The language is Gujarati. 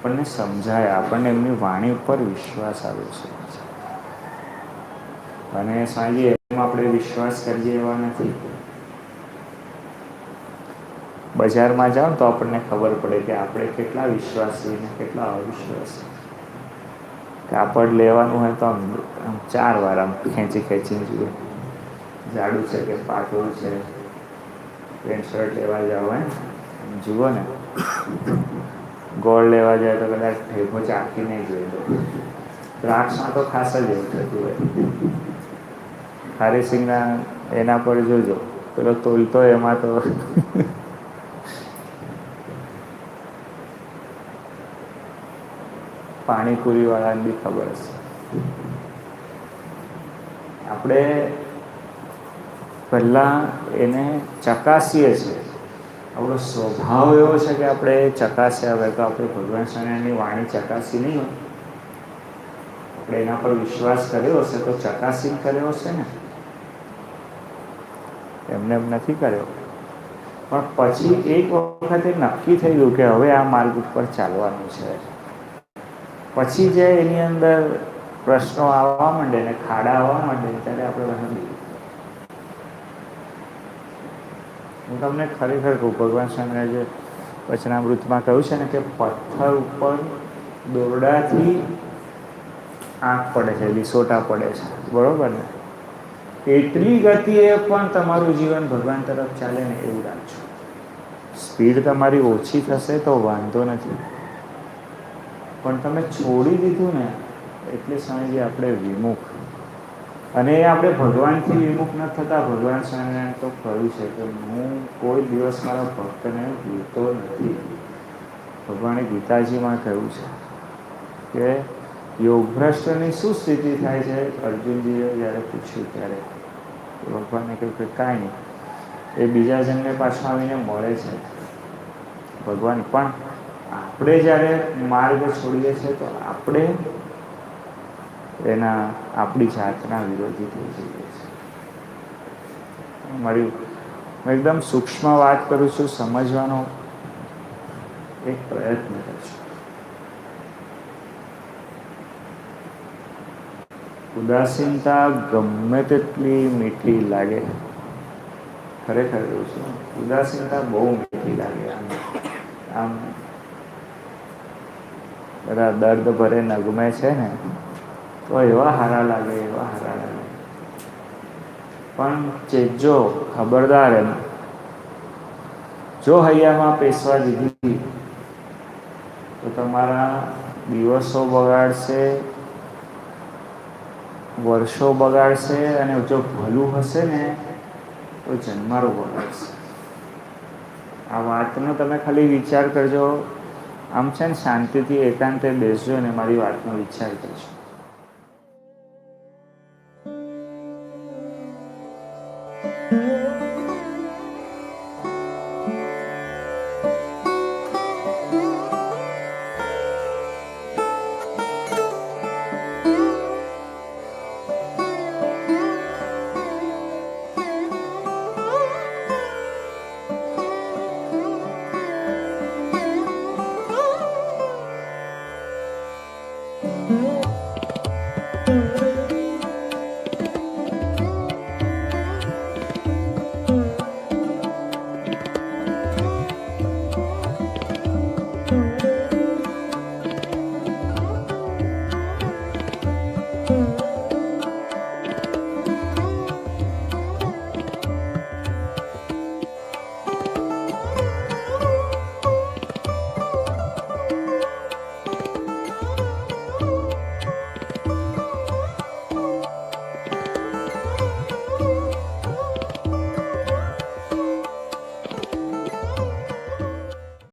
આપણને સમજાય, આપણને એમની વાણી ઉપર વિશ્વાસ આવે છે. અને સાંજે એમ આપણે વિશ્વાસ કરીએ એવા નથી. બજારમાં જાઓ તો આપણને ખબર પડે કે આપણે કેટલા વિશ્વાસીને કેટલા અવિશ્વાસી. કાપડ લેવાનું હોય તો આમ ચાર વાર આમ ખેંચી ખેંચીને જુએ જાડું છે કે પાતળું છે? પેન્ટ શર્ટ લેવા જાવ હોય જુઓ ને. ગોળ લેવા જાય તો કદાચ ઠેકો ચાખી નહીં જોઈ લો દ્રાક્ષમાં તો ખાસ જ એવું થતું હોય. હરિસિંગના એના પર જોજો. પેલો તોલતો એમાં તો. પાણીપુરી વાળાને બી ખબર હશે. આપણે પહેલાં એને ચકાસીએ છીએ. આપણો સ્વભાવ એવો છે કે આપણે ચકાસ્યા હવે તો આપણે ભગવાન સ્વામિનારાયણની વાણી ચકાસી નહીં હોય. આપણે એના પર વિશ્વાસ કર્યો હશે તો ચકાસી કર્યો હશે ને. એમને એમ નથી કર્યો. પણ પછી એક વખતે નક્કી થઈ ગયું કે હવે આ માર્ગ ઉપર ચાલવાનું છે. પછી જે એની અંદર પ્રશ્નો આવવા માંડે ને ખાડા આવવા માંડે ત્યારે આપણે કહ્યું હું તમને ખરેખર કહું, ભગવાન સ્વામિનારાયણ જે વચનામૃતમાં કહ્યું છે ને કે પથ્થર ઉપર દોરડાથી આંખ પડે છે, લીસોટા પડે છે. બરોબર ને? એટલી ગતિએ પણ તમારું જીવન ભગવાન તરફ ચાલે ને એવું રાખજો સ્પીડ તમારી ઓછી થશે તો વાંધો નથી. પણ તમે છોડી દીધું ને, એટલે સમજીએ આપણે વિમુખ. અને એ આપણે ભગવાનથી વિમુખ ન થતાં, ભગવાન સ્વામિનારાયણ તો કહ્યું છે. કે હું કોઈ દિવસ મારા ભક્તને ભૂલતો નથી. ભગવાને ગીતાજીમાં કહ્યું છે કે યોગભ્રષ્ટની શું સ્થિતિ થાય છે? અર્જુનજીએ જ્યારે પૂછ્યું ત્યારે ભગવાને કહ્યું કે કાંઈ નહીં, એ બીજા જણને પાછો આવીને મળે છે. ભગવાન, પણ આપણે જ્યારે માર્ગ છોડીએ છીએ તો આપણે એના આપણી જાતના વિરોધી થઈ જઈએ છીએ મળ્યું હું એકદમ સૂક્ષ્મ વાત કરું છું, સમજવાનો એક પ્રયત્ન કરશું ઉદાસીનતા ગમે તેટલી મીઠી લાગે, ખરેખર એવું છે. ઉદાસીનતા બહુ મીઠી લાગે આમ આમ. બધા દર્દ ભરે, નગમે છે ને તો એવા હારા લાગે એવા હારા લાગે. પણ ચેજો ખબરદાર એમ, જો હૈયામાં પેશવા દીધી તો તમારા દિવસો બગાડશે, વર્ષો બગાડશે અને જો ભલું હશે ને, તો જન્મારો બગાડશે. આ વાતનો તમે ખાલી વિચાર કરજો. આમ છે ને શાંતિથી એકાંતે બેસજો અને મારી વાતનો વિચાર કરજો. Mm-hmm.